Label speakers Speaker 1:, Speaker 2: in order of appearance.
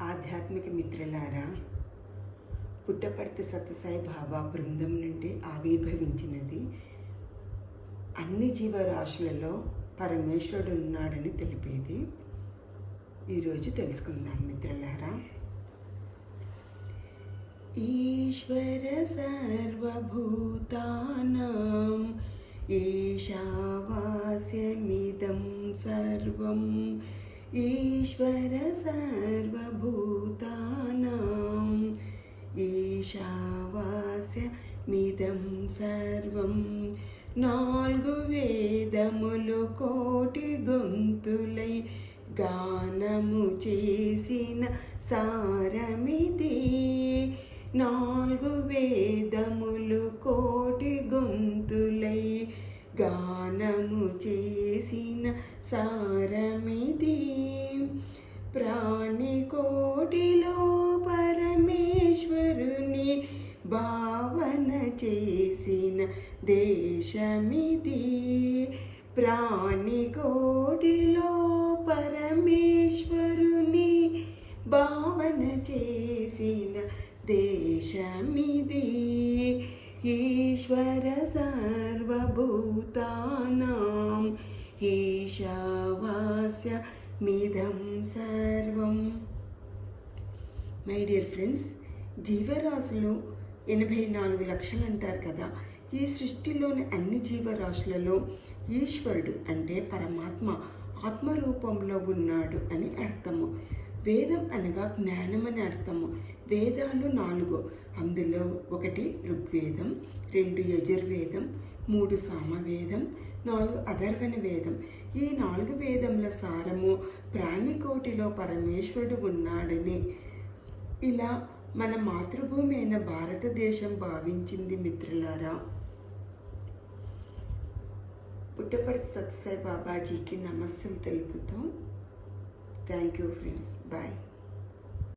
Speaker 1: ఆధ్యాత్మిక మిత్రులారా పుట్టపర్తి సత్యసాయి బాబా బృందం నుండి ఆవిర్భవించినది. అన్ని జీవరాశులలో పరమేశ్వరుడు ఉన్నాడని తెలిపేది. ఈరోజు తెలుసుకుందాం మిత్రులారా. ఈశ్వర సర్వభూతానాం ఈశావాస్యమిదం సర్వం. ఈశ్వర సర్వ ఈశావాస్యమిదం సర్వం. నాలుగు వేదములు కోటి గొంతులై గానము చేసిన సారమిది. నాలుగు వేదములు కోటి గొంతులై గానము చేసిన సారమిది. ప్రాణి కోటిలో భావన చేసిన దేశమిది. ప్రాణి కోటిలో పరమేశ్వరుని భావన చేసిన దేశమిది. ఈశ్వర సర్వభూతానాం ఈశావాస్య మిదం సర్వం. మై డియర్ ఫ్రెండ్స్ జీవరాశులు ఎనభై నాలుగు లక్షలు అంటారు కదా. ఈ సృష్టిలోని అన్ని జీవరాశులలో ఈశ్వరుడు అంటే పరమాత్మ ఆత్మరూపంలో ఉన్నాడు అని అర్థము. వేదం అనగా జ్ఞానం అని అర్థము. వేదాలు నాలుగు. అందులో ఒకటి ఋగ్వేదం రెండు యజుర్వేదం మూడు సామవేదం నాలుగు అధర్వణ వేదం. ఈ నాలుగు వేదముల సారము ప్రాణికోటిలో పరమేశ్వరుడు ఉన్నాడని ఇలా మన మాతృభూమి అయిన భారతదేశం భావించింది మిత్రులారా. పుట్టపర్తి సత్యసాయి బాబాజీకి నమస్యం తెలుపుతాం. Thank you friends bye